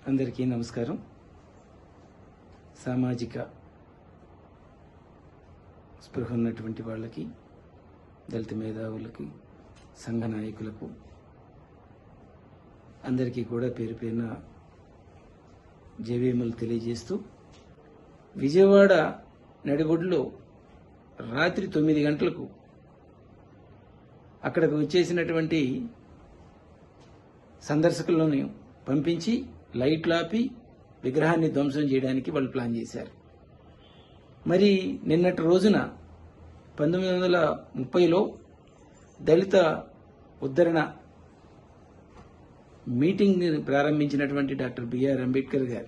అందరికీ నమస్కారం. సామాజిక స్పృహ ఉన్నటువంటి వాళ్ళకి దళిత మేధావులకి సంఘ నాయకులకు అందరికీ కూడా పేరు పేరున జేవీఎంలు తెలియజేస్తూ విజయవాడ నడిబొడ్లో రాత్రి తొమ్మిది గంటలకు అక్కడికి వచ్చేసినటువంటి సందర్శకులను పంపించి లైట్లు ఆపి విగ్రహాన్ని ధ్వంసం చేయడానికి వాళ్ళు ప్లాన్ చేశారు. మరి నిన్నటి రోజున పంతొమ్మిది వందల ముప్పైలో దళిత ఉద్ధరణ మీటింగ్ ప్రారంభించినటువంటి డాక్టర్ బిఆర్ అంబేద్కర్ గారు.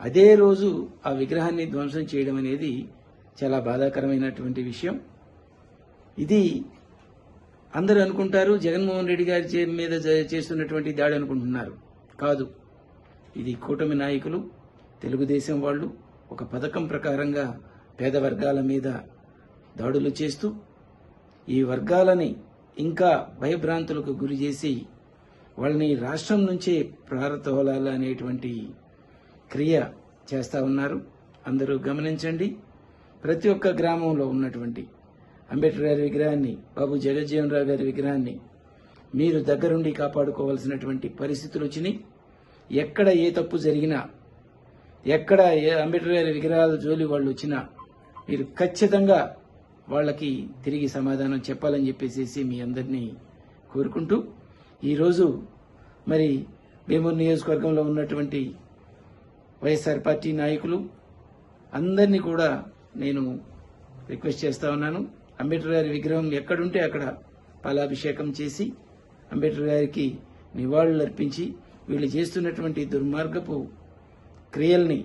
అదే రోజు ఆ విగ్రహాన్ని ధ్వంసం చేయడం అనేది చాలా బాధాకరమైనటువంటి విషయం. ఇది అందరూ అనుకుంటారు జగన్మోహన్ రెడ్డి గారి చే- మీద జ- చేస్తున్నటువంటి దాడి అనుకుంటున్నారు. కాదు. ఇది కూటమి నాయకులు తెలుగుదేశం వాళ్ళు ఒక పథకం ప్రకారంగా పేద వర్గాల మీద దాడులు చేస్తూ ఈ వర్గాలని ఇంకా భయభ్రాంతులకు గురి చేసి వాళ్ళని రాష్ట్రం నుంచే ప్రారతోలాలి అనేటువంటి క్రియ చేస్తూ ఉన్నారు. అందరూ గమనించండి. ప్రతి ఒక్క గ్రామంలో ఉన్నటువంటి అంబేద్కర్ గారి విగ్రహాన్ని బాబు జగజ్జీవన్ రావు గారి విగ్రహాన్ని మీరు దగ్గరుండి కాపాడుకోవాల్సినటువంటి పరిస్థితులు వచ్చినాయి. ఎక్కడ ఏ తప్పు జరిగినా ఎక్కడ ఏ అంబేద్కర్ గారి విగ్రహాల జోలి వాళ్ళు వచ్చినా మీరు ఖచ్చితంగా వాళ్ళకి తిరిగి సమాధానం చెప్పాలని చెప్పేసి మీ అందరినీ కోరుకుంటూ ఈరోజు మరి వేమూరు నియోజకవర్గంలో ఉన్నటువంటి వైఎస్ఆర్ పార్టీ నాయకులు అందరినీ కూడా నేను రిక్వెస్ట్ చేస్తా ఉన్నాను. అంబేద్కర్ గారి విగ్రహం ఎక్కడుంటే అక్కడ పాలాభిషేకం చేసి అంబేద్కర్ గారికి నివాళులు అర్పించి వీళ్ళు చేస్తున్నటువంటి దుర్మార్గపు క్రియల్ని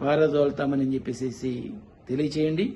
పారదోలుతామని చెప్పేసి తెలియచేయండి.